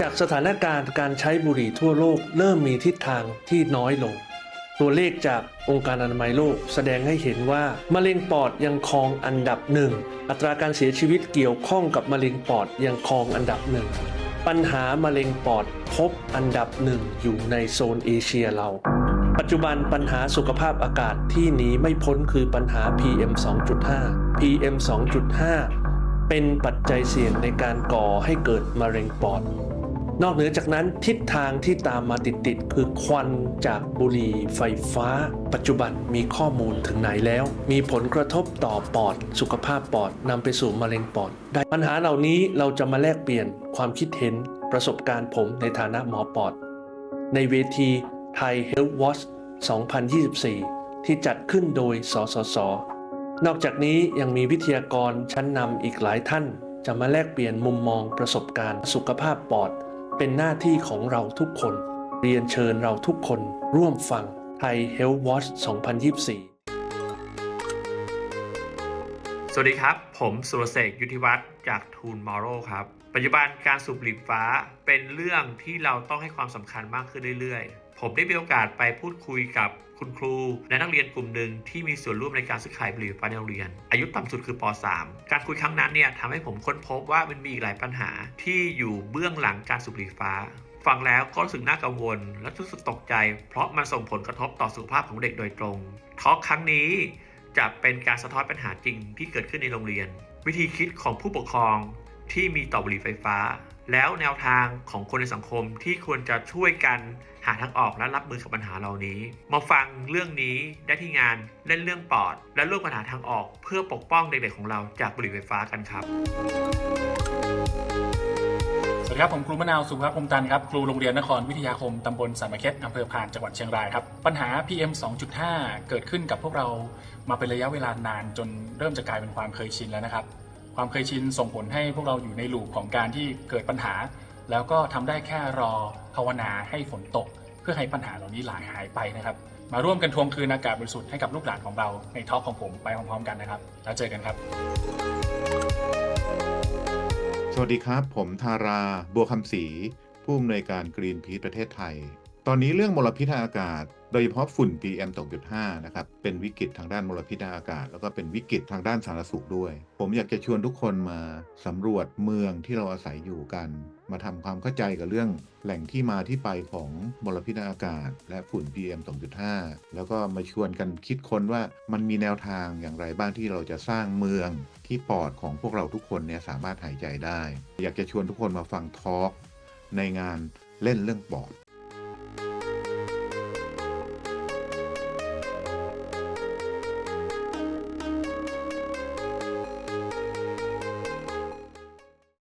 จากสถานการณ์การใช้บุหรี่ทั่วโลกเริ่มมีทิศทางที่น้อยลง ตัวเลขจากองค์การอนามัยโลกแสดงให้เห็นว่ามะเร็งปอดยังครองอันดับหนึ่งอัตราการเสียชีวิตเกี่ยวข้องกับมะเร็งปอดยังครองอันดับหนึ่งปัญหามะเร็งปอดพบอันดับหนึ่งอยู่ในโซนเอเชียเรา ปัจจุบันปัญหาสุขภาพอากาศที่หนีไม่พ้นคือปัญหา PM 2.5 PM 2.5เป็นปัจจัยเสี่ยงในการก่อให้เกิดมะเร็งปอด นอกเหนือจากนั้นทิศทางที่ตามมาติดๆคือควันจากบุหรี่ไฟฟ้า ปัจจุบันมีข้อมูลถึงไหนแล้ว มีผลกระทบต่อปอด สุขภาพปอดนำไปสู่มะเร็งปอดได้ปัญหาเหล่านี้เราจะมาแลกเปลี่ยนความคิดเห็นประสบการณ์ผมในฐานะหมอปอด ในเวทีไทย Health Watch 2024 ที่จัดขึ้นโดยสสส นอกจากนี้ยังมีวิทยากรชั้นนำอีกหลายท่าน จะมาแลกเปลี่ยนมุมมองประสบการณ์สุขภาพปอด เป็นหน้าที่ของเราทุกคน เรียนเชิญเราทุกคนร่วมฟังไทย Health Watch 2024 วัสดีครับ ผมสุรเสกยุทธิวัฒน์จากทูนมอร์โรครับ ปัจจุบันการสูบบุหรี่ฟ้าเป็นเรื่องที่เราต้องให้ความสำคัญมากขึ้นเรื่อยๆ ผมได้มีโอกาสไปพูดคุยกับคุณครูและนักเรียนกลุ่มหนึ่งที่มีส่วนร่วมในการซื้อขายบุหรี่ไฟฟ้าในโรงเรียน อายุต่ำสุดคือป .3 การคุยครั้งนั้นเนี่ยทำให้ผมค้นพบว่ามันมีอีกหลายปัญหาที่อยู่เบื้องหลังการสูบบุหรี่ฟ้าฟังแล้วก็รู้สึกน่ากังวลและรู้สึกตกใจ เพราะมันส่งผลกระทบต่อสุขภาพของเด็กโดยตรงทอล์กครั้งนี้ จะเป็นการสะท้อนปัญหาจริงที่เกิดขึ้นในโรงเรียน วิธีคิดของผู้ปกครองที่มีต่อบุหรี่ไฟฟ้า แล้วแนวทางของคนในสังคมที่ควรจะช่วยกันหาทางออกและรับมือกับปัญหาเหล่านี้ มาฟังเรื่องนี้ได้ที่งานเล่นเรื่องปอด และร่วมกันหาทางออกเพื่อปกป้องเด็กๆของเราจากบุหรี่ไฟฟ้ากันครับ สวัสดีครับ ผมครูมะนาวสุภาพรมตันครับครูโรงเรียนนครวิทยาคม ตำบลสามเข็ดอำเภอพานจังหวัดเชียงรายครับ ปัญหา PM 2.5 เกิดขึ้นกับพวกเรามาเป็นระยะเวลานานจนเริ่มจะกลายเป็นความเคยชินแล้วนะครับ ความเคยชินส่งผลให้พวกเราอยู่ในลูปของการที่เกิดปัญหา แล้วก็ทำได้แค่รอภาวนาให้ฝนตก เพื่อให้ปัญหาเหล่านี้หลายหายไปนะครับ มาร่วมกันทวงคืนอากาศบริสุทธิ์ให้กับลูกหลานของเราในท็อล์กของผมไปพร้อมๆกันนะครับ แล้วเจอกันครับ สวัสดีครับ ผมธารา บัวคำศรีผู้อำนวยการกรีนพีทประเทศไทย ตอนนี้เรื่องมลพิษทางอากาศ โดยเฉพาะฝุ่น PM 2.5 นะครับ เป็นวิกฤตทางด้านมลพิษทางอากาศ แล้วก็เป็นวิกฤตทางด้านสาธารณสุขด้วย ผมอยากจะชวนทุกคนมาสำรวจเมืองที่เราอาศัยอยู่กัน มาทำความเข้าใจกับเรื่องแหล่งที่มาที่ไปของมลพิษทางอากาศ และฝุ่น PM 2.5 แล้วก็มาชวนกันคิดค้นว่ามันมีแนวทางอย่างไรบ้างที่เราจะสร้างเมืองที่ปอดของพวกเราทุกคนเนี่ยสามารถหายใจได้ อยากจะชวนทุกคนมาฟังทอล์กในงานเล่นเรื่องปอด